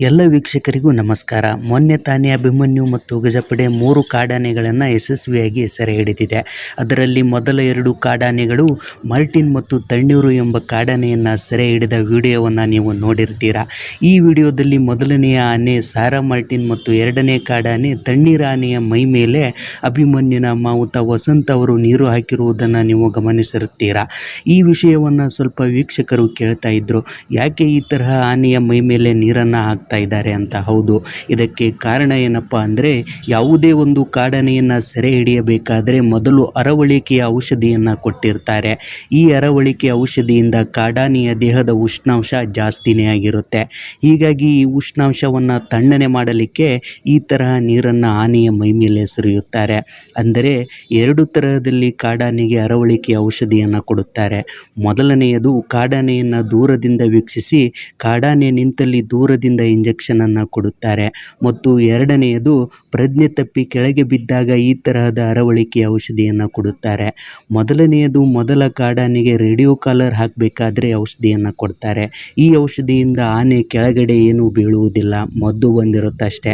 ಎಲ್ಲ ವೀಕ್ಷಕರಿಗೂ ನಮಸ್ಕಾರ. ಮೊನ್ನೆ ತಾನೇ ಅಭಿಮನ್ಯು ಮತ್ತು ಗಜಪಡೆ ಮೂರು ಕಾಡಾನೆಗಳನ್ನು ಯಶಸ್ವಿಯಾಗಿ ಸೆರೆ ಹಿಡಿದಿದೆ. ಅದರಲ್ಲಿ ಮೊದಲ ಎರಡು ಕಾಡಾನೆಗಳು ಮಾರ್ಟಿನ್ ಮತ್ತು ತಣ್ಣೀರು ಎಂಬ ಕಾಡಾನೆಯನ್ನು ಸೆರೆ ಹಿಡಿದ ವಿಡಿಯೋವನ್ನು ನೀವು ನೋಡಿರ್ತೀರಾ. ಈ ವಿಡಿಯೋದಲ್ಲಿ ಮೊದಲನೆಯ ಆನೆ ಸಾರಾ ಮಾರ್ಟಿನ್ ಮತ್ತು ಎರಡನೇ ಕಾಡಾನೆ ತಣ್ಣೀರ ಆನೆಯ ಮೈ ಮೇಲೆ ಅಭಿಮನ್ಯುನ ಮಾವುತ ವಸಂತ್ ಅವರು ನೀರು ಹಾಕಿರುವುದನ್ನು ನೀವು ಗಮನಿಸಿರುತ್ತೀರಾ ಈ ವಿಷಯವನ್ನು ಸ್ವಲ್ಪ ವೀಕ್ಷಕರು ಕೇಳ್ತಾ ಇದ್ರು. ಯಾಕೆ ಈ ತರಹ ಆನೆಯ ಮೈ ಮೇಲೆ ನೀರನ್ನು ಹಾಕ್ತಾ ಇದ್ದಾರೆ ಅಂತ ಹೌದು. ಇದಕ್ಕೆ ಕಾರಣ ಏನಪ್ಪ ಅಂದರೆ ಯಾವುದೇ ಒಂದು ಕಾಡನೆಯನ್ನು ಸೆರೆ ಹಿಡಿಯಬೇಕಾದರೆ ಮೊದಲು ಅರವಳಿಕೆಯ ಔಷಧಿಯನ್ನು ಕೊಟ್ಟಿರ್ತಾರೆ. ಈ ಅರವಳಿಕೆ ಔಷಧಿಯಿಂದ ಕಾಡಾನೆಯ ದೇಹದ ಉಷ್ಣಾಂಶ ಜಾಸ್ತಿನೇ ಆಗಿರುತ್ತೆ. ಹೀಗಾಗಿ ಈ ಉಷ್ಣಾಂಶವನ್ನು ತಣ್ಣನೆ ಮಾಡಲಿಕ್ಕೆ ಈ ತರಹ ನೀರನ್ನು ಆನೆಯ ಮೈ ಮೇಲೆ ಸುರಿಯುತ್ತಾರೆ. ಅಂದರೆ ಎರಡು ತರಹದಲ್ಲಿ ಕಾಡಾನೆಗೆ ಅರವಳಿಕೆ ಔಷಧಿಯನ್ನು ಕೊಡುತ್ತಾರೆ. ಮೊದಲನೆಯದು ಕಾಡಾನೆಯನ್ನು ದೂರದಿಂದ ವೀಕ್ಷಿಸಿ, ಕಾಡಾನೆ ನಿಂತಲ್ಲಿ ದೂರದಿಂದ ಇಂಜೆಕ್ಷನನ್ನು ಕೊಡುತ್ತಾರೆ. ಮತ್ತು ಎರಡನೆಯದು, ಪ್ರಜ್ಞೆ ತಪ್ಪಿ ಕೆಳಗೆ ಬಿದ್ದಾಗ ಈ ತರಹದ ಅರವಳಿಕೆ ಔಷಧಿಯನ್ನು ಕೊಡುತ್ತಾರೆ. ಮೊದಲನೆಯದು, ಮೊದಲ ಕಾಡಾನೆಗೆ ರೇಡಿಯೋ ಕಾಲರ್ ಹಾಕಬೇಕಾದ್ರೆ ಔಷಧಿಯನ್ನು ಕೊಡ್ತಾರೆ. ಈ ಔಷಧಿಯಿಂದ ಆನೆ ಕೆಳಗಡೆ ಏನೂ ಬೀಳುವುದಿಲ್ಲ, ಮದ್ದು ಬಂದಿರುತ್ತಷ್ಟೇ.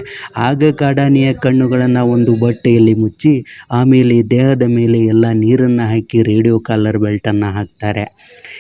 ಆಗ ಕಾಡಾನೆಯ ಕಣ್ಣುಗಳನ್ನು ಒಂದು ಬಟ್ಟೆಯಲ್ಲಿ ಮುಚ್ಚಿ, ಆಮೇಲೆ ದೇಹದ ಮೇಲೆ ಎಲ್ಲ ನೀರನ್ನು ಹಾಕಿ ರೇಡಿಯೋ ಕಾಲರ್ ಬೆಲ್ಟನ್ನು ಹಾಕ್ತಾರೆ.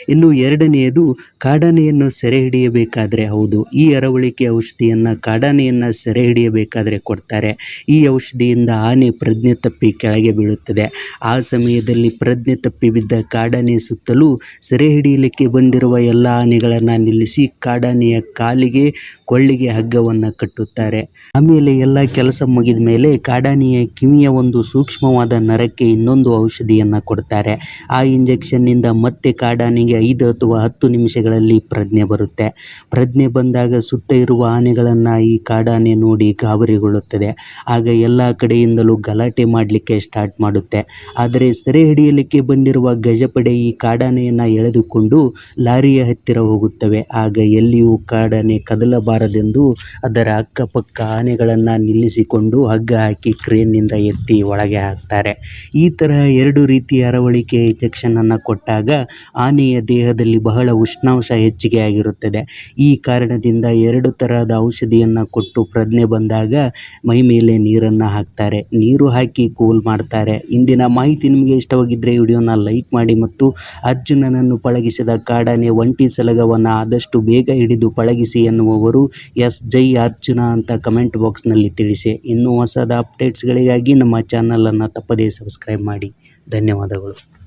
ಇನ್ನು ಎರಡನೆಯದು, ಕಾಡಾನೆಯನ್ನು ಸೆರೆ ಹಿಡಿಯಬೇಕಾದರೆ ಹೌದು. ಈ ಅರವಳಿಕೆ ಔಷಧಿಯನ್ನು, ಕಾಡಾನೆಯನ್ನು ಸೆರೆ ಹಿಡಿಯಬೇಕಾದರೆ ಕೊಡ್ತಾರೆ. ಈ ಔಷಧಿಯಿಂದ ಆನೆ ಪ್ರಜ್ಞೆ ತಪ್ಪಿ ಕೆಳಗೆ ಬೀಳುತ್ತದೆ. ಆ ಸಮಯದಲ್ಲಿ ಪ್ರಜ್ಞೆ ತಪ್ಪಿ ಬಿದ್ದ ಕಾಡಾನೆ ಸುತ್ತಲೂ ಸೆರೆ ಹಿಡಿಯಲಿಕ್ಕೆ ಬಂದಿರುವ ಎಲ್ಲ ಆನೆಗಳನ್ನು ನಿಲ್ಲಿಸಿ ಕಾಡಾನೆಯ ಕಾಲಿಗೆ, ಕೊಳ್ಳಿಗೆ ಹಗ್ಗವನ್ನು ಕಟ್ಟುತ್ತಾರೆ. ಆಮೇಲೆ ಎಲ್ಲ ಕೆಲಸ ಮುಗಿದ ಮೇಲೆ ಕಾಡಾನೆಯ ಕಿವಿಯ ಒಂದು ಸೂಕ್ಷ್ಮವಾದ ನರಕ್ಕೆ ಇನ್ನೊಂದು ಔಷಧಿಯನ್ನು ಕೊಡ್ತಾರೆ. ಆ ಇಂಜೆಕ್ಷನ್ನಿಂದ ಮತ್ತೆ ಕಾಡಾನೆಗೆ ಐದು ಅಥವಾ ಹತ್ತು ನಿಮಿಷಗಳಲ್ಲಿ ಪ್ರಜ್ಞೆ ಬರುತ್ತೆ. ಪ್ರಜ್ಞೆ ಬಂದಾಗ ಸುತ್ತ ಇರುವ ಆನೆಗಳನ್ನು ಈ ಕಾಡಾನೆ ನೋಡಿ ಗಾಬರಿಗೊಳ್ಳುತ್ತದೆ. ಆಗ ಎಲ್ಲ ಕಡೆಯಿಂದಲೂ ಗಲಾಟೆ ಮಾಡಲಿಕ್ಕೆ ಸ್ಟಾರ್ಟ್ ಮಾಡುತ್ತೆ. ಆದರೆ ಸೆರೆ ಹಿಡಿಯಲಿಕ್ಕೆ ಬಂದಿರುವ ಗಜಪಡೆ ಈ ಕಾಡಾನೆಯನ್ನು ಎಳೆದುಕೊಂಡು ಲಾರಿಯ ಹತ್ತಿರ ಹೋಗುತ್ತವೆ. ಆಗ ಎಲ್ಲಿಯೂ ಕಾಡಾನೆ ಕದಲಬಾರದೆಂದು ಅದರ ಅಕ್ಕಪಕ್ಕ ಆನೆಗಳನ್ನು ನಿಲ್ಲಿಸಿಕೊಂಡು ಹಗ್ಗ ಹಾಕಿ ಕ್ರೇನ್ನಿಂದ ಎತ್ತಿ ಒಳಗೆ ಹಾಕ್ತಾರೆ. ಈ ತರಹ ಎರಡು ರೀತಿಯ ಅರವಳಿಕೆ ಇಂಜೆಕ್ಷನನ್ನು ಕೊಟ್ಟಾಗ ಆನೆಯ ದೇಹದಲ್ಲಿ ಬಹಳ ಉಷ್ಣಾಂಶ ಹೆಚ್ಚಿಗೆ ಆಗಿರುತ್ತದೆ. ಈ ಕಾರಣದಿಂದ ಎರಡು ತರಹದ ಔಷಧಿಯನ್ನು ಕೊಟ್ಟು ಪ್ರಜ್ಞೆ ಬಂದಾಗ ಮೈ ಮೇಲೆ ನೀರನ್ನು ಹಾಕ್ತಾರೆ. ನೀರು ಹಾಕಿ ಕೂಲ್ ಮಾಡ್ತಾರೆ. ಇಂದಿನ ಮಾಹಿತಿ ನಿಮಗೆ ಇಷ್ಟವಾಗಿದ್ದರೆ ವಿಡಿಯೋನ ಲೈಕ್ ಮಾಡಿ ಮತ್ತು ಅರ್ಜುನನನ್ನು ಪಳಗಿಸಿದ ಕಾಡಾನೆ ಒಂಟಿ ಸಲಗವನ್ನು ಆದಷ್ಟು ಬೇಗ ಹಿಡಿದು ಪಳಗಿಸಿ ಎನ್ನುವವರು ಎಸ್. ಜೈ ಅರ್ಜುನ ಅಂತ ಕಮೆಂಟ್ ಬಾಕ್ಸ್ನಲ್ಲಿ ತಿಳಿಸಿ. ಇನ್ನೂ ಹೊಸದ ಅಪ್ಡೇಟ್ಸ್ಗಳಿಗಾಗಿ ನಮ್ಮ ಚಾನಲನ್ನು ತಪ್ಪದೇ ಸಬ್ಸ್ಕ್ರೈಬ್ ಮಾಡಿ. ಧನ್ಯವಾದಗಳು.